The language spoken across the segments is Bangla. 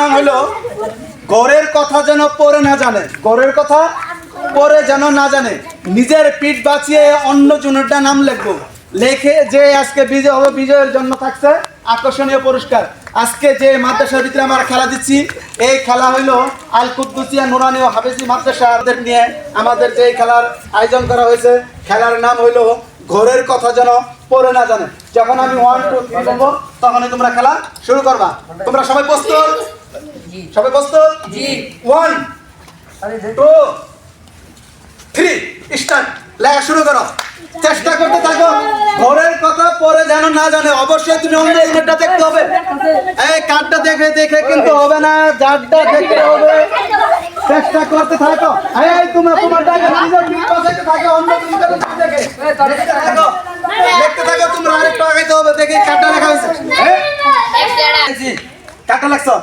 নাম হলো গড়ের কথা যেন পরে না জানে। গড়ের কথা পরে যেন না জানে। নিজের পিঠ বাঁচিয়ে অন্য জনেরটা নাম লিখব। লেখে যে আজকে বিজয় হবে, বিজয়ের জন্য থাকছে, আকর্ষণীয় পুরস্কার। আজকে যে মাদ্রাসার ভিতরে আমরা খেলা দিচ্ছি, এই খেলা হইল আল কুদ্দুসিয়া নুরানি ও হাফেজি মাদ্রাসাদের নিয়ে আমাদের যে খেলার আয়োজন করা হয়েছে, খেলার নাম হইল ঘরের কথা যেন পরে না জানে। যখন আমি ওয়ান টু থ্রি বলব, তখনই তোমরা খেলা শুরু করবা। তোমরা সবাই প্রস্তুত? সবাই প্রস্তুত? ওয়ান টু থ্রি স্টার্ট লেখা শুরু করো। চেষ্টা করতে থাকো। ঘরের কথা পরে যেন না জানে। অবশ্যই তুমি অন্য ইমেলটা দেখতে হবে। এই কার্ডটা দেখে দেখে কিন্তু হবে না। যারটা দেখতে হবে। চেষ্টা করতে থাকো। এই তুমি তোমারটা নিজের পিঠ পাশে থাকো। অন্য দেখে। দেখতে থাকো। দেখতে থাকো। তোমরা আরেকটু আগাইতে হবে দেখে কার্ডটা লেখা হয়েছে হ্যাঁ? কাটা লাগছো?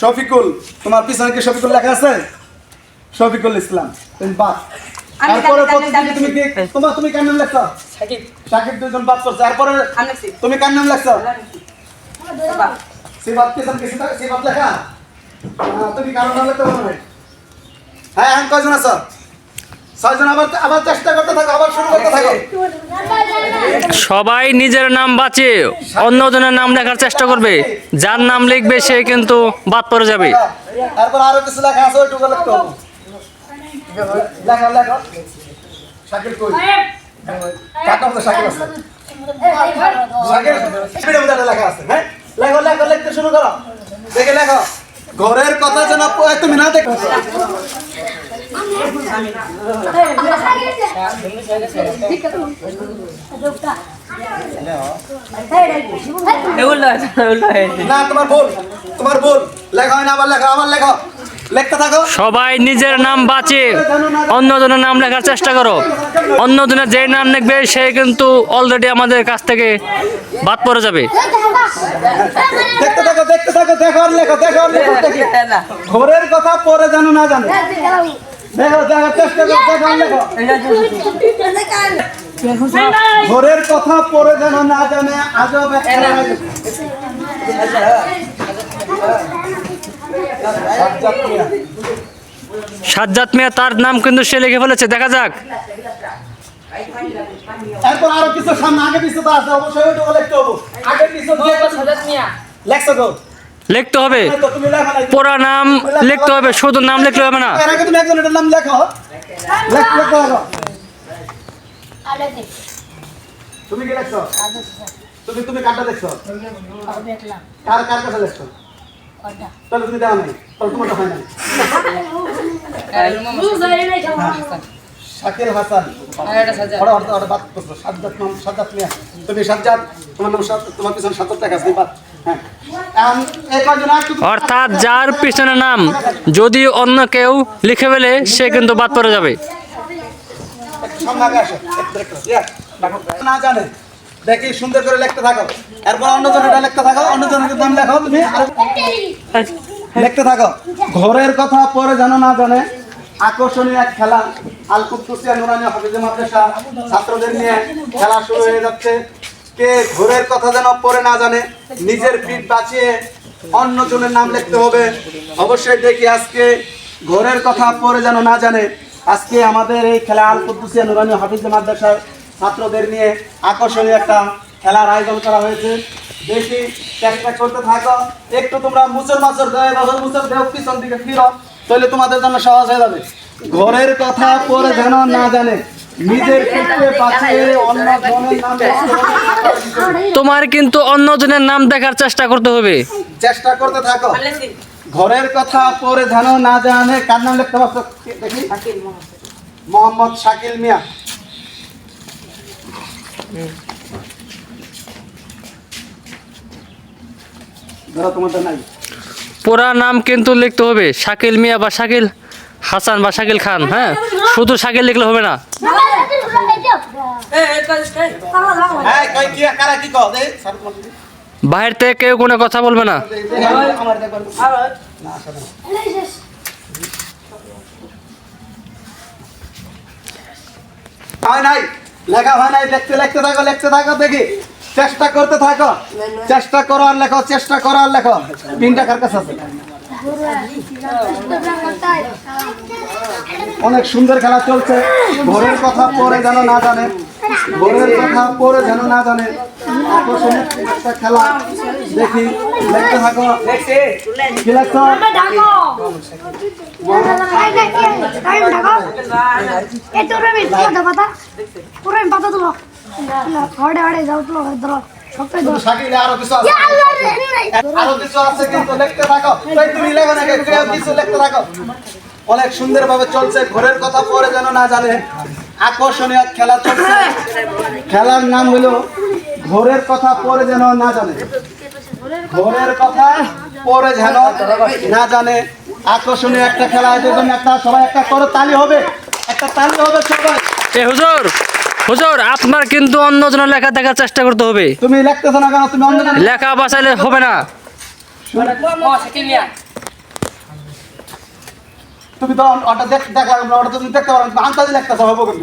শফিকুল তোমার পিছনে কি শফিকুল লেখা আছে? শফিকুল ইসলাম তুমি বাদ। তারপরে প্রতিদিন তুমি কি তোমার তুমি কার নাম লেখছো? সাকিব। সাকিব দুজন বাদ করছ তারপরে তুমি কার নাম লেখছো? সিবাত পিছন কি সিবাত সিবাত লেখা? তুমি কার নাম লিখতে পারবে হ্যাঁ কয়জন আছো? ছয়জন আবার আবার চেষ্টা করতে থাকো আবার শুরু করতে থাকো। সবাই নিজের নাম বাঁচিয়ে অন্যজনের নাম লেখার চেষ্টা করবে। যার নাম লিখবে সে কিন্তু বাদ পড়ে যাবে। তারপর আরও কিছু লেখা আছে ওইটুকু লিখতে হবে লেখা লেখা। শাকিল কই? কাটা মতো শাকিল আছে। শাকিল স্পিডের মধ্যে একটা লেখা আছে হ্যাঁ? লেখো লেখো লিখতে শুরু করো। দেখে লেখো। ঘরের কথা যেন তুমি না দেখো। না তোমার ভুল তোমার ভুল। লেখা হয় না আবার লেখা আবার লেখো। সবাই নিজের নাম বাঁচে অন্যজনের নাম লেখার চেষ্টা করো। অন্যজনের যে নাম লিখবে সে কিন্তু অলরেডি আমাদের কাছ থেকে বাদ পড়ে যাবে। দেখতে থাকো দেখতে থাকো দেখো লেখো দেখো লেখো ঘরের কথা পরে না জানে? দেখো দেখো চেষ্টা করো দেখো লেখো। ঘরের কথা পরে যেন না জানে আজব এক খেলা হয়েছে। সাজ্জাদ মিয়া। তার নাম কিন্তু সে লিখে ফেলেছে দেখা যাক। এরপর আরও কিছু সামনে আগে পিছু তো আছে অবশ্যই ওইটুকু লিখতে হব। আগে পিছু দিয়ে লেখছো তো? লিখতে হবে। তো তুমি লেখো নাই। পুরা নাম লিখতে হবে শুধু নাম লিখলে হবে না। এর আগে তুমি নাম লেখো। লেখ। তুমি কি লেখছো? তুমি তুমি কারটা দেখছ কার কার কাছে লেখছো? তাহলে তুমি দেওয়া নাই তাহলে তোমারটা হয় হাসান। বাদ করছ সাজ্জাদ নাম সাজ্জাদ মিয়া। তুমি সাজ্জাদ তোমার নাম তোমার পিছনে সাজ্জাদ টাকা আছে বাদ। হ্যাঁ। অর্থাৎ যার পিছনে নাম যদি অন্য কেউ লিখে ফেলে সে কিন্তু বাদ পড়ে যাবে। না জানে। দেখি সুন্দর করে লিখতে থাকো। এরপর অন্য জনের লিখতে থাকো অন্য জনের নাম লেখো। তুমি লিখতে থাকো। ঘরের কথা পরে জানো না জানে, আকর্ষণীয় এক খেলা। আল কুদ্দুসিয়া নুরানি হাফিজে মাদ্রাসা ছাত্রদের নিয়ে খেলা শুরু হয়ে যাচ্ছে। কে ঘরের কথা যেন পরে না জানে, নিজের পিঠ বাঁচিয়ে অন্য জনের নাম লিখতে হবে। অবশ্যই দেখি আজকে ঘরের কথা পরে যেন না জানে। আজকে আমাদের এই খেলা আল কুদ্দুসিয়া নুরানি হাফিজে মাদ্রাসার ছাত্রদের নিয়ে আকর্ষণীয় একটা খেলার আয়োজন করা হয়েছে। বেশি চেষ্টা করতে থাকো। একটু তোমরা মুসর মাসর দেয় বছর মুসর দেহ পিছন দিকে ফিরো তাহলে তোমাদের জন্য সহজ হয়ে যাবে। ঘরের কথা পরে যেন না জানে নিজের ক্ষেত্রে বাঁচিয়ে অন্য জনের নাম তোমার কিন্তু অন্যজনের নাম দেখার চেষ্টা করতে হবে। চেষ্টা করতে থাকো। ঘরের কথা পরে যেন না জানে কার নাম লিখতে পারছ? দেখি। মোহাম্মদ শাকিল মিয়া। পুরা নাম কিন্তু লিখতে হবে শাকিল মিয়া বা শাকিল হাসান বা শাকিল খান হ্যাঁ? শুধু শাকিল লিখলে হবে না। বাহির থেকে কেউ কোনো কথা বলবে না। নাই। লেখা হয় নাই লিখতে লিখতে থাকো লিখতে থাকো, দেখি। চেষ্টা করতে থাকো। চেষ্টা করো আর লেখো, চেষ্টা করো আর লেখো। তিনটা কার কাছে আছে। অনেক সুন্দর খেলা চলছে। ভোরের কথা পরে যেন না জানে। ভোরের কথা পরে যেন না জানে। আকর্ষণীয় একটা খেলা দেখি দেখতে থাকো। কি লাগছো? পাতা। তুলো। হড়ে হড়ে যাও তুলো ধরো। সবটাই ধরো। সাকিলে আরও কিছু আছে? আরও কিছু আছে কিন্তু লিখতে থাকো। তাই তুমি লেখো না কেউ কিছু লিখতে থাকো। অনেক সুন্দরভাবে চলছে ঘরের কথা পরে যেন না জানে আকর্ষণীয় খেলা চলছে। খেলার নাম হলো ঘরের কথা পরে যেন না জানে। ঘরের কথা পরে যেন না জানে। আকর্ষণীয় একটা খেলা এদের জন্য একটা সবাই একটা করে তালি হবে। একটা তালি হবে সবাই। এ হুজুর হুজুর আপনার কিন্তু অন্যজনের লেখা দেখার চেষ্টা করতে হবে। তুমি লিখতেছো না কেন? তুমি অন্য জায়গায়- লেখা বাঁচাইলে হবে না। তুমি তো ওটা দেখ দেখা ওটা তুমি দেখতে পারো তুমি আন্তাজি লিখতেছো হবে কেন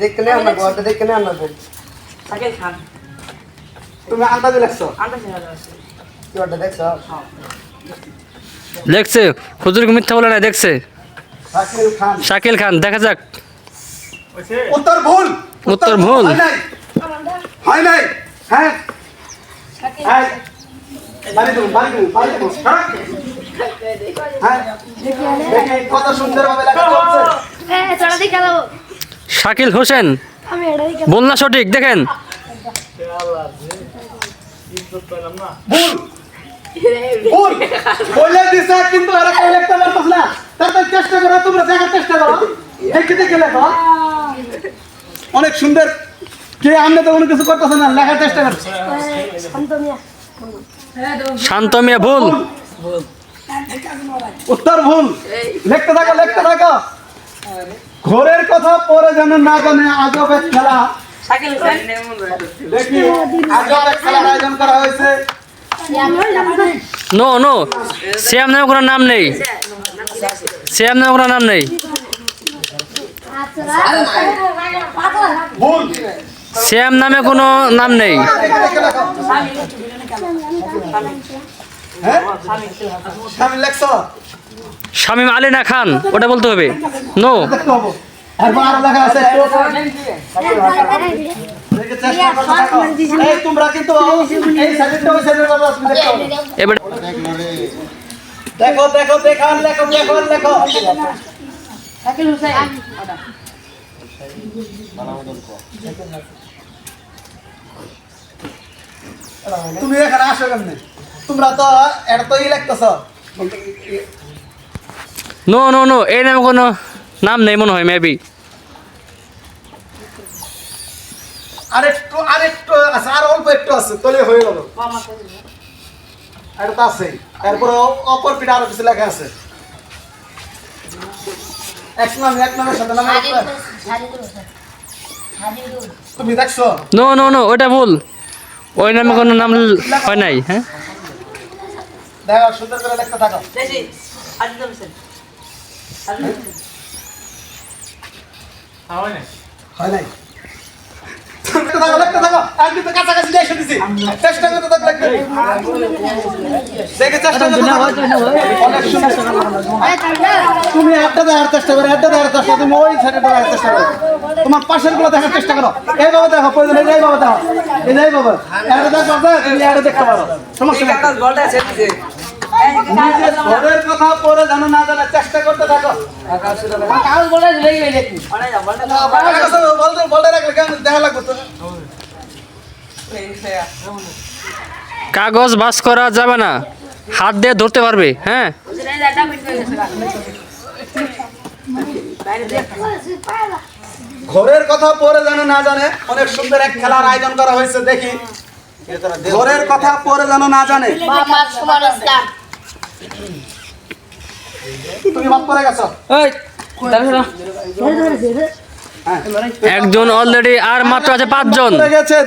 দেখতে নেই আমরা ঘরটা দেখতে নেই আমরা তুমি আন্তাজি লিখছো? ঘরটা দেখছ? মিথ্যা বলে না দেখছে? শাকিল খান। দেখা যাক। উত্তর ভুল। উত্তর ভুল। হয় নাই। হ্যাঁ হ্যাঁ। হ্যাঁ। হ্যাঁ। শাকিল হোসেন। দিকে বলনা সঠিক দেখেন। ভুল ভুল বলে দিছে কিন্তু না। তারপর চেষ্টা করো তোমরা দেখার চেষ্টা করো। দেখে দেখে লেখো। অনেক সুন্দর। কে আমরা তো কোনো কিছু করতেছে না লেখার চেষ্টা করছে। শান্ত মিয়া শান্ত মিয়া ভুল। উত্তর ভুল। লিখতে থাকো লিখতে থাকো। ঘরের কথা পরে যেন না জানে আজবের খেলা। দেখি আজবের খেলার আয়োজন করা হয়েছে। নো নো শ্যাম নামে কোনো নাম নেই। শ্যাম নামে কোনো নাম নেই। শ্যাম নামে কোনো নাম নেই। হ্যাঁ? লেখছো? শামিম আলিনা খান? ওটা বলতে হবে। নো দেখে দেখো দেখো লেখো লেখো। তুমি এখানে আসো কেমনে? তোমরা তো এটা তো ই নো নো নো এই নামে কোনো নাম নেই মনে হয় মেবি আরেকটু আরেকটু আছে আর অল্প একটু আছে তলে হয়ে গেল। এটা তো আছে তারপরে অপর পিঠে আরও কিছু লেখা আছে। এক নাম এক নামের সাথে নাম তুমি দেখছ? নো নো নো ওটা ভুল। ওই নামে কোনো নাম হয় নাই হ্যাঁ? দেখো সুন্দর করে লিখতে থাকো। হয় নাই? দেখে তুমি একটা দেখার চেষ্টা করো একটা দেখার চেষ্টা তুমি ওই সাইডে দেখার চেষ্টা করো। তোমার পাশেরগুলো দেখার চেষ্টা করো। এইভাবে দেখো প্রয়োজন এই এইভাবে দেখো। এই এইভাবে। এটা দেখো তুমি এটা দেখতে পারো। সমস্যা নিজের ঘরের কথা পরে জানো না জানা চেষ্টা করতে থাকো। কাগজে বলতে বলতে রাখলে কেমন দেখা লাগবে তো কাগজ বাস করা যাবে না। হাত দিয়ে ধরতে পারবে হ্যাঁ? ঘরের কথা পরে জানো না জানে অনেক সুন্দর এক খেলার আয়োজন করা হয়েছে দেখি। ঘরের কথা পরে জানো না জানে। একজন অলরেডি আর মাত্র আছে পাঁচজন।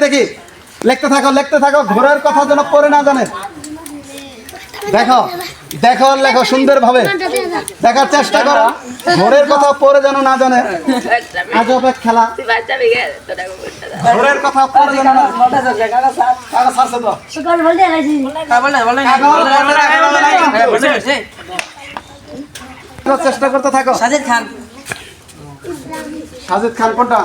দেখি লিখতে থাকো লিখতে থাকো, ঘোরার কথা যেন পরে না জানে দেখো দেখো লেখো সুন্দর ভাবে দেখার চেষ্টা করো। ঘরের কথা পরে যেন না জানে। আজব এক খেলা। ঘরের কথা পরে যেন না। চেষ্টা করতে থাকো। সাজিদ খান। সাজিদ খান কোনটা?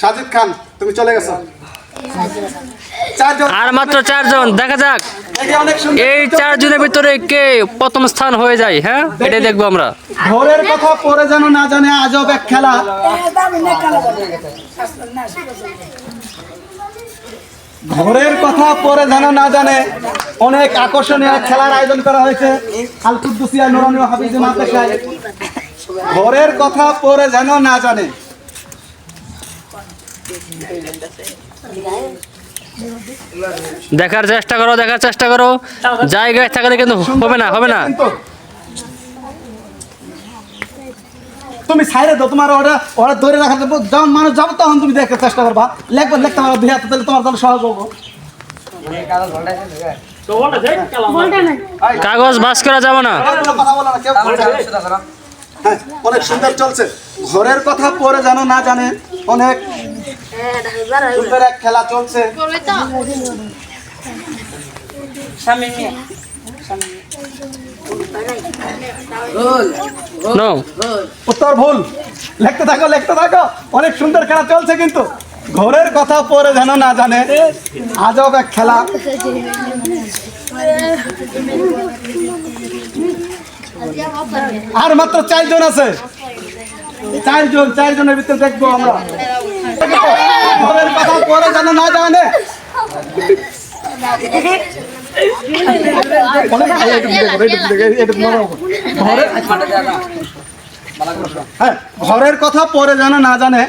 সাজিদ খান তুমি চলে গেছো। আর মাত্র চারজন দেখা যাক। এই চারজনের ভিতরে কে প্রথম স্থান হয়ে যায় হ্যাঁ? এটাই দেখব আমরা। ঘরের কথা পরে যেন না জানে আজব এক খেলা। ঘরের কথা পরে যেন না জানে অনেক আকর্ষণীয় খেলার আয়োজন করা হয়েছে। আল কুদ্দুসিয়া নুরানি হাফিজ মাদ্রাসায়। ঘরের কথা পরে যেন না জানে। দেখার চেষ্টা করো দেখার চেষ্টা করো। জায়গায় থাকলে কিন্তু হবে না হবে না। তুমি সাইরে দাও তোমার ওরা ওরা ধরে রাখা যাবে যখন মানুষ যাব তখন তুমি দেখার চেষ্টা করবা। লেখবা লিখতে পারো দুই হাতে তাহলে তোমার তাহলে সহজ হব। কাগজ বাস করা যাবে না। হ্যাঁ, অনেক সুন্দর চলছে। ঘরের কথা পরে যেন না জানে অনেক সুন্দর এক খেলা চলছে। উত্তর ভুল। লিখতে থাকো লিখতে থাকো। অনেক সুন্দর খেলা চলছে কিন্তু। ঘরের কথা পরে যেন না জানে আজব এক খেলা। আর মাত্র চারজন আছে। চারজন চারজনের ভিতরে দেখব আমরা। ঘরের কথা পরে যেন না জানে। হ্যাঁ, ঘরের কথা পরে যেন না জানে।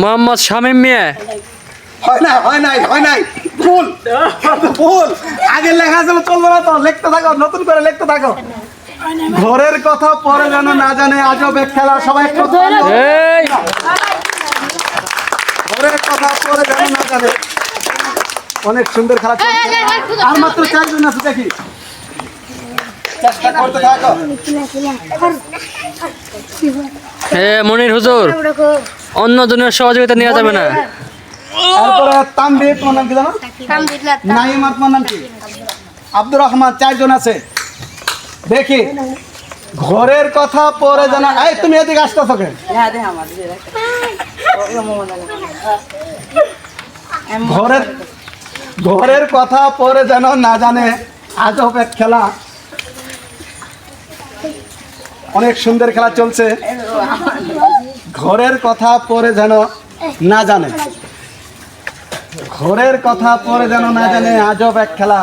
মোহাম্মদ শামীম মিয়া। হয় না হয় নাই হয় নাই। ভুল ভুল। আগে লেখা ছিল চলবে না তো লিখতে থাকো নতুন করে লিখতে থাকো। ঘরের কথা পরে যেন না জানে আজব এক খেলা সবাই ঘরের কথা পরে যেন না জানে। অনেক সুন্দর খেলা চলছে। আর মাত্র চারজন আছে দেখি। চেষ্টা করতে থাকো। হে মনির হুজুর অন্য জনের সহযোগিতা নেওয়া যাবে না। তারপরে তানভীর তোমার নাম কি জানো? নাইম তোমার নাম কি? আব্দুর রহমান চারজন আছে। দেখি ঘরের কথা পরে যেন এই তুমি এদিকে আসতে থাকে হ্যাঁ ঘরের ঘরের কথা পরে যেন না জানে আজব এক খেলা। অনেক সুন্দর খেলা চলছে। ঘরের কথা পরে যেন না জানে। ঘরের কথা পরে যেন না জানে আজব এক খেলা।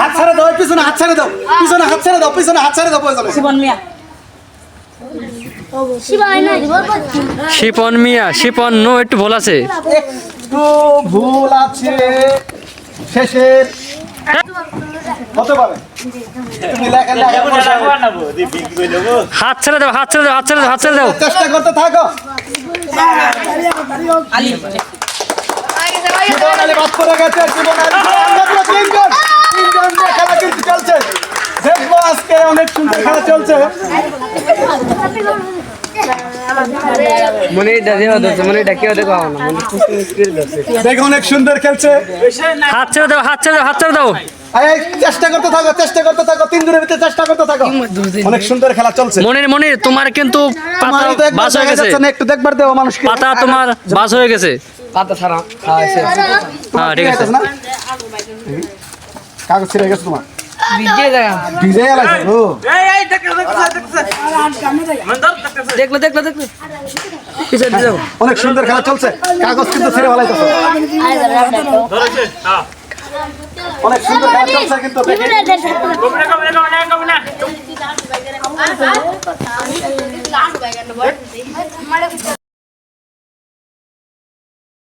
হাত ছেড়ে দাও পিছনে হাত ছেড়ে দাও পিছনে হাত ছেড়ে দাও পিছনে হাত ছেড়ে দাও মিয়া। শিপন মিয়া শিপন নো একটু ভুল আছে। একটু ভুল আছে। শেষের হতে পারে তুমি লেখা লেখা হাত ছেড়ে দাও হাত ছেড়ে দাও হাত ছেড়ে দাও হাত ছেড়ে দাও। চেষ্টা করতে থাকো। চলছে। দেখব আজকে অনেক সুন্দর খেলা চলছে। মনে ডাকে হচ্ছে মনে ডাকে দেখো না মনে খুশি মুশকিল আছে দেখো অনেক সুন্দর খেলছে। হাত ছেড়ে দাও হাত ছেড়ে দাও হাত ছেড়ে দাও। এই চেষ্টা করতে থাকো চেষ্টা করতে থাকো তিন দিনের ভিতরে চেষ্টা করতে থাকো। অনেক সুন্দর খেলা চলছে। মনির মনির তোমার কিন্তু পাতা বাস হয়ে গেছে। একটু দেখবার দেও মানুষকে। পাতা তোমার বাস হয়ে গেছে। পাতা ছাড়া হ্যাঁ ঠিক আছে। কাগজ ছিঁড়ে গেছে তোমার। দেখল দেখল দেখল। পিছে দিয়ে যাও। অনেক সুন্দর খেলা চলছে কাগজ কিন্তু ছিঁড়ে ফেলাইতেছে। অনেক সুন্দর খেলা চলছে কিন্তু।